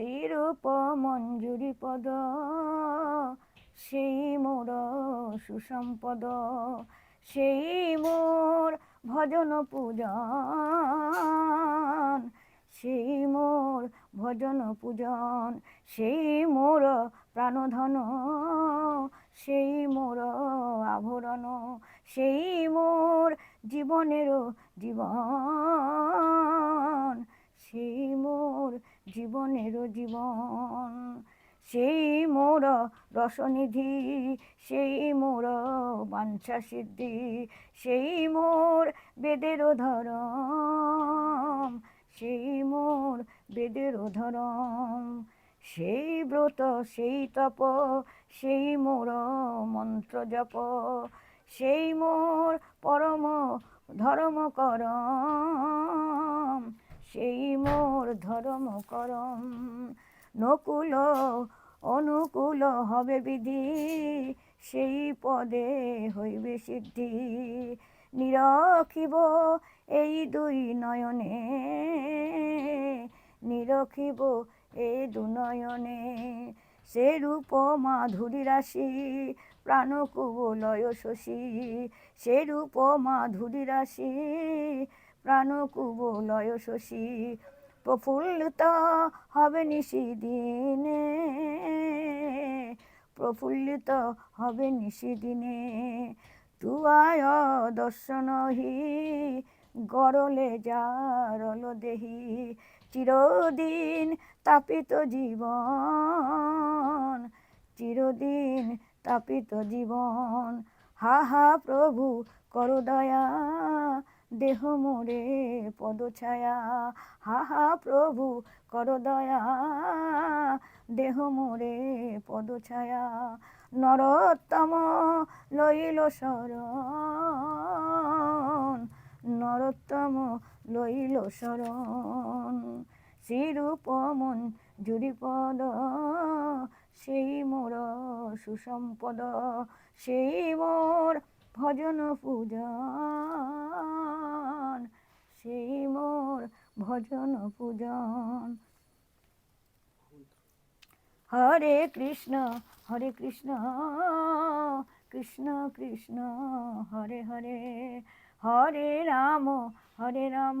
শ্রীরূপ মঞ্জুরি পদ সেই মোর সুসম্পদ, সেই মোর ভজন পূজন সেই মোর ভজন পূজন সেই মোর প্রাণধন, সেই মোর আভরণ, সেই মোর জীবনেরও জীবন। মোর জীবনেরও জীবন, সেই মোর রসনিধি, সেই মোর বাঞ্ছা সিদ্ধি, সেই মোর বেদেরও ধরম, সেই মোর বেদেরও ধরম, সেই ব্রত, সেই তপ, সেই মোর মন্ত্র জপ, সেই মোর পরম ধর্ম করম সেই মোর ধর্ম করম। নকুল, অনুকূল হবে বিধি, সেই পদে হইবে সিদ্ধি। নিরখিব এই দুই নয়নে, নিরখিব এই দু নয়নে। সে রূপ মাধুরী রাশি প্রাণ কুবলয় শশী সে রূপ মাধুরী রাশি প্রাণ কুবলয় শশী, প্রফুল্লিত হবে নিশিদিনে। প্রফুল্লিত হবে নিশিদিনে। তুয়ায় দর্শনহি গরলে যারল দেহি। চিরদিন তাপিত জীবন, চিরদিন তাপিত জীবন। হা হা, প্রভু, কর দয়া। দেহ মোরে পদছায়া। হা হা, প্রভু, কর দয়া। দেহ মোরে পদছায়া। নরোত্তম লইল শরণ। নরোত্তম লইল শরণ। শ্রীরূপ মন জুরিপদ সেই মোর সুসম্পদ, সেই মোর ভজন পূজন, সেই মোর ভজন পূজন। হরে কৃষ্ণ হরে কৃষ্ণ কৃষ্ণ কৃষ্ণ, হরে হরে। হরে রাম হরে রাম